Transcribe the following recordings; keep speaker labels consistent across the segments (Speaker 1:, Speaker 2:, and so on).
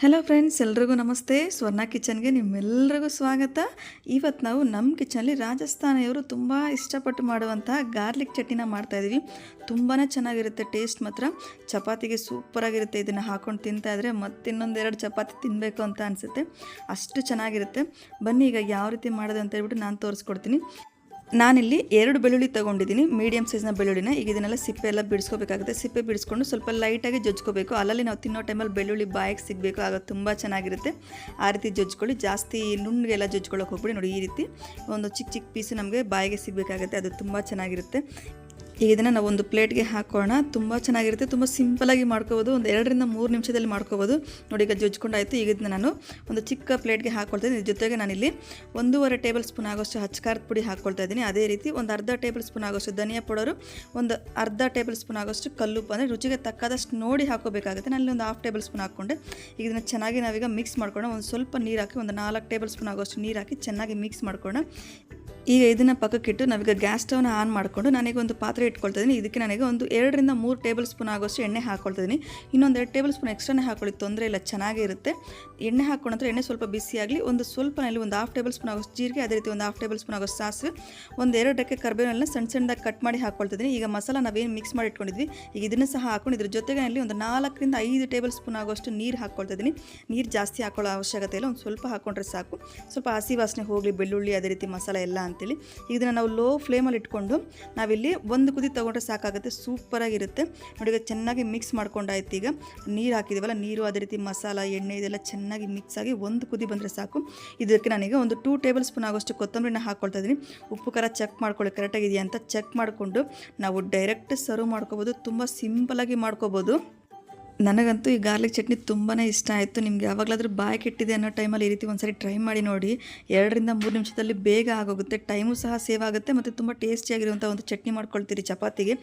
Speaker 1: Hello friends ಎಲ್ರಿಗೂ ನಮಸ್ತೆ. ಸ್ವರ್ಣ ಕಿಚನ್ಗೆ ನಿಮ್ಮೆಲ್ಲರಿಗೂ ಸ್ವಾಗತ. ಇವತ್ತು ನಾವು ನಮ್ಮ ಕಿಚನಲ್ಲಿ ರಾಜಸ್ಥಾನಿಯವರು ತುಂಬ ಇಷ್ಟಪಟ್ಟು ಮಾಡುವಂತಹ ಗಾರ್ಲಿಕ್ ಚಟ್ನಿನ ಮಾಡ್ತಾಯಿದ್ದೀವಿ ತುಂಬಾ ಚೆನ್ನಾಗಿರುತ್ತೆ, ಟೇಸ್ಟ್ ಮಾತ್ರ. ಚಪಾತಿಗೆ ಸೂಪರಾಗಿರುತ್ತೆ ಇದನ್ನು ಹಾಕೊಂಡು ತಿಂತಾ ಇದ್ರೆ ಮತ್ತಿನ್ನೊಂದು ಎರಡು ಚಪಾತಿ ತಿನ್ನಬೇಕು ಅಂತ ಅನಿಸುತ್ತೆ. ಅಷ್ಟು ಚೆನ್ನಾಗಿರುತ್ತೆ. ಬನ್ನಿ, ಈಗ ಯಾವ ರೀತಿ ಮಾಡೋದು ಅಂತ ಹೇಳ್ಬಿಟ್ಟು ನಾನು ತೋರಿಸ್ಕೊಡ್ತೀನಿ. ನಾನಿಲ್ಲಿ ಎರಡು ಬೆಳ್ಳುಳ್ಳಿ ತೊಗೊಂಡಿದ್ದೀನಿ. ಮೀಡಿಯಮ್ ಸೈಜ್ನ ಬೆಳ್ಳುಳ್ಳಿನ. ಈಗ ಇದನ್ನೆಲ್ಲ ಸಿಪ್ಪೆ ಎಲ್ಲ ಬಿಡಿಸ್ಕೋಬೇಕಾಗುತ್ತೆ. ಸಿಪ್ಪೆ ಬಿಡಿಸ್ಕೊಂಡು ಸ್ವಲ್ಪ ಲೈಟಾಗಿ ಜಜ್ಕೋಬೇಕು. ಅಲ್ಲಲ್ಲಿ ನಾವು ತಿನ್ನೋ ಟೈಮಲ್ಲಿ ಬೆಳ್ಳುಳ್ಳಿ ಬಾಯಿಗೆ ಸಿಗಬೇಕು. ಆಗ ತುಂಬ ಚೆನ್ನಾಗಿರುತ್ತೆ. ಆ ರೀತಿ ಜಜ್ಕೊಳ್ಳಿ. ಜಾಸ್ತಿ ನುಣ್ಣಗೆಲ್ಲ ಜಜ್ಕೊಳ್ಳೋಕೆ ಹೋಗ್ಬಿಡಿ. ನೋಡಿ ಈ ರೀತಿ ಒಂದು ಚಿಕ್ಕ ಚಿಕ್ಕ ಪೀಸು ನಮಗೆ ಬಾಯಿಗೆ ಸಿಗಬೇಕಾಗುತ್ತೆ. ಅದು ತುಂಬ ಚೆನ್ನಾಗಿರುತ್ತೆ. ಈಗ ಇದನ್ನು ನಾವು ಒಂದು ಪ್ಲೇಟ್ಗೆ ಹಾಕೋಣ. ತುಂಬ ಚೆನ್ನಾಗಿರುತ್ತೆ. ತುಂಬ ಸಿಂಪಲಾಗಿ ಮಾಡ್ಕೋಬೋದು. ಒಂದು ಎರಡರಿಂದ ಮೂರು ನಿಮಿಷದಲ್ಲಿ ಮಾಡ್ಕೋಬೋದು. ನೋಡಿ, ಈಗ ಜಜ್ಕೊಂಡಾಯಿತು. ಈಗ ಇದನ್ನು ನಾನು ಒಂದು ಚಿಕ್ಕ ಪ್ಲೇಟ್ಗೆ ಹಾಕ್ಕೊಳ್ತಾ ಇದ್ದೀನಿ ಜೊತೆಗೆ ನಾನಿಲ್ಲಿ ಒಂದೂವರೆ ಟೇಬಲ್ ಸ್ಪೂನ್ ಆಗೋಷ್ಟು ಹಚ್ಕಾರದ ಪುಡಿ ಹಾಕ್ಕೊಳ್ತಾ ಇದ್ದೀನಿ ಅದೇ ರೀತಿ ಒಂದು ಅರ್ಧ ಟೇಬಲ್ ಸ್ಪೂನ್ ಆಗೋಷ್ಟು ಧನಿಯಾ ಪೌಡರು, ಒಂದು ಅರ್ಧ ಟೇಬಲ್ ಸ್ಪೂನ್ ಆಗೋಷ್ಟು ಕಲ್ಲುಪ್ಪು, ಅಂದರೆ ರುಚಿಗೆ ತಕ್ಕಾದಷ್ಟು ನೋಡಿ ಹಾಕೋಬೇಕಾಗುತ್ತೆ. ನಾನು ಒಂದು ಹಾಫ್ ಟೇಬಲ್ ಸ್ಪೂನ್ ಹಾಕ್ಕೊಂಡೆ. ಈಗ ಇದನ್ನು ಚೆನ್ನಾಗಿ ನಾವೀಗ ಮಿಕ್ಸ್ ಮಾಡ್ಕೊಂಡು ಒಂದು ಸ್ವಲ್ಪ ನೀರು ಹಾಕಿ, ಒಂದು ನಾಲ್ಕು ಟೇಬಲ್ ಸ್ಪೂನ್ ಆಗೋಷ್ಟು ನೀರು ಹಾಕಿ ಚೆನ್ನಾಗಿ ಮಿಕ್ಸ್ ಮಾಡ್ಕೊಂಡು ಈಗ ಇದನ್ನು ಪಕ್ಕಕ್ಕಿಟ್ಟು ನಾವೀಗ ಗ್ಯಾಸ್ ಸ್ಟವ್ನ ಆನ್ ಮಾಡಿಕೊಂಡು ನನಗೆ ಒಂದು ಪಾತ್ರೆ ಇಟ್ಕೊಳ್ತಾ ಇದ್ದೀನಿ ಇದಕ್ಕೆ ನನಗೆ ಒಂದು ಎರಡರಿಂದ ಮೂರು ಟೇಬಲ್ ಸ್ಪೂನ್ ಆಗೋಷ್ಟು ಎಣ್ಣೆ ಹಾಕ್ಕೊಳ್ತಾ ಇದ್ದೀನಿ ಇನ್ನೊಂದು ಎರಡು ಟೇಬಲ್ ಸ್ಪೂನ್ ಎಕ್ಸ್ಟ್ರಾನೇ ಹಾಕೊಳ್ಳಿ, ತೊಂದರೆ ಇಲ್ಲ ಚೆನ್ನಾಗಿರುತ್ತೆ ಎಣ್ಣೆ ಹಾಕ್ಕೊಂಡ್ರೆ ಎಣ್ಣೆ ಸ್ವಲ್ಪ ಬಿಸಿಯಾಗಲಿ ಒಂದು ಸ್ವಲ್ಪ ನಲ್ಲಿ ಒಂದು ಹಾಫ್ ಟೇಬಲ್ ಸ್ಪೂನ್ ಆಗೋಷ್ಟು ಜೀರಿಗೆ, ಅದೇ ರೀತಿ ಒಂದು ಹಾಫ್ ಟೇಬಲ್ ಸ್ಪೂನ್ ಆಗೋಷ್ಟು ಸಾಸಿವೆ, ಒಂದು ಎರಡು ಡಕ್ಕೆ ಕರ್ಬೇವನ್ನೆಲ್ಲ ಸಣ್ಣ ಸಣ್ಣದಾಗಿ ಕಟ್ ಮಾಡಿ ಹಾಕ್ಕೊಳ್ತಾ ಇದ್ದೀನಿ ಈಗ ಮಸಾಲ ನಾವೇನು ಮಿಕ್ಸ್ ಮಾಡಿ ಇಟ್ಕೊಂಡಿದ್ವಿ ಈಗ ಇದನ್ನು ಸಹ ಹಾಕೊಂಡು ಇದ್ರ ಜೊತೆಗೆ ಅಲ್ಲಿ ಒಂದು ನಾಲ್ಕರಿಂದ ಐದು ಟೇಬಲ್ ಸ್ಪೂನ್ ಆಗೋಷ್ಟು ನೀರು ಹಾಕ್ಕೊಳ್ತಾ ಇದ್ದೀನಿ ನೀರು ಜಾಸ್ತಿ ಹಾಕೊಳ್ಳೋ ಅವಶ್ಯಕತೆ ಇಲ್ಲ, ಒಂದು ಸ್ವಲ್ಪ ಹಾಕ್ಕೊಂಡ್ರೆ ಸಾಕು. ಸ್ವಲ್ಪ ಹಸಿ ವಾಸನೆ ಹೋಗಲಿ, ಬೆಳ್ಳುಳ್ಳಿ, ಅದೇ ರೀತಿ ಮಸಾಲ ಎಲ್ಲ ಅಂತೇಳಿ ಈಗ ಇದನ್ನು ನಾವು ಲೋ ಫ್ಲೇಮಲ್ಲಿ ಇಟ್ಕೊಂಡು ನಾವಿಲ್ಲಿ ಒಂದು ಕುದಿ ತೊಗೊಂಡ್ರೆ ಸಾಕಾಗುತ್ತೆ, ಸೂಪರಾಗಿರುತ್ತೆ. ನೋಡಿ ಈಗ ಚೆನ್ನಾಗಿ ಮಿಕ್ಸ್ ಮಾಡ್ಕೊಂಡಾಯ್ತು ಈಗ. ನೀರು ಹಾಕಿದ್ದೀವಲ್ಲ ನೀರು ಅದೇ ರೀತಿ ಮಸಾಲ, ಎಣ್ಣೆ ಇದೆಲ್ಲ ಚೆನ್ನಾಗಿ ಮಿಕ್ಸ್ ಆಗಿ ಒಂದು ಕುದಿ ಬಂದರೆ ಸಾಕು. ಇದಕ್ಕೆ ನಾನೀಗ ಒಂದು ಟೂ ಟೇಬಲ್ ಸ್ಪೂನ್ ಆಗೋಷ್ಟು ಕೊತ್ತಂಬರಿನ ಹಾಕ್ಕೊಳ್ತಾ ಇದ್ದೀನಿ. ಉಪ್ಪು, ಖಾರ ಚೆಕ್ ಮಾಡ್ಕೊಳ್ಳಿ ಕರೆಕ್ಟಾಗಿದೆಯಾ ಅಂತ ಚೆಕ್ ಮಾಡಿಕೊಂಡು ನಾವು ಡೈರೆಕ್ಟ್ ಸರ್ವ್ ಮಾಡ್ಕೋಬೋದು, ತುಂಬ ಸಿಂಪಲಾಗಿ ಮಾಡ್ಕೋಬೋದು. ನನಗಂತೂ ಈ ಗಾರ್ಲಿಕ್ ಚಟ್ನಿ ತುಂಬಾ ಇಷ್ಟ ಆಯಿತು. ನಿಮ್ಗೆ ಯಾವಾಗಲಾದರೂ ಬಾಯಿ ಕೆಟ್ಟಿದೆ ಅನ್ನೋ ಟೈಮಲ್ಲಿ ಈ ರೀತಿ ಒಂದ್ಸರಿ ಟ್ರೈ ಮಾಡಿ ನೋಡಿ. ಎರಡರಿಂದ ಮೂರು ನಿಮಿಷದಲ್ಲಿ ಬೇಗ ಆಗೋಗುತ್ತೆ. ಟೈಮು ಸಹ ಸೇವ್ ಆಗುತ್ತೆ ಮತ್ತು ತುಂಬ ಟೇಸ್ಟಿಯಾಗಿರುವಂಥ ಒಂದು ಚಟ್ನಿ ಮಾಡ್ಕೊಳ್ತೀರಿ ಚಪಾತಿಗೆ.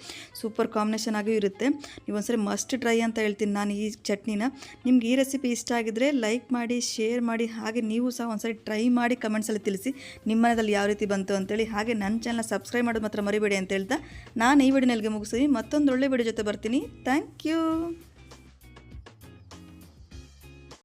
Speaker 1: ಸೂಪರ್ ಕಾಂಬಿನೇಷನ್ ಆಗಿಯೂ ಇರುತ್ತೆ. ನೀವು ಒಂದ್ಸರಿ ಮಸ್ಟ್ ಟ್ರೈ ಅಂತ ಹೇಳ್ತೀನಿ ನಾನು ಈ ಚಟ್ನಿನ. ನಿಮ್ಗೆ ಈ ರೆಸಿಪಿ ಇಷ್ಟ ಆಗಿದ್ರೆ ಲೈಕ್ ಮಾಡಿ ಶೇರ್ ಮಾಡಿ, ಹಾಗೆ ನೀವು ಸಹ ಒಂದ್ಸರಿ ಟ್ರೈ ಮಾಡಿ ಕಮೆಂಟ್ಸಲ್ಲಿ ತಿಳಿಸಿ ನಿಮ್ಮ ಮನೆಯಲ್ಲಿ ಯಾವ ರೀತಿ ಬಂತು ಅಂತೇಳಿ. ಹಾಗೆ ನನ್ನ ಚಾನಲ್ ಸಬ್ಸ್ಕ್ರೈಬ್ ಮಾಡೋದು ಮಾತ್ರ ಮರಿಬೇಡಿ ಅಂತ ಹೇಳ್ತಾ ನಾನು ಈ ವಿಡಿಯೋನಲ್ಲಿಗೆ ಮುಗಿಸಿ ಮತ್ತೊಂದು ಒಳ್ಳೆ ವಿಡಿಯೋ ಜೊತೆ ಬರ್ತೀನಿ. Thank you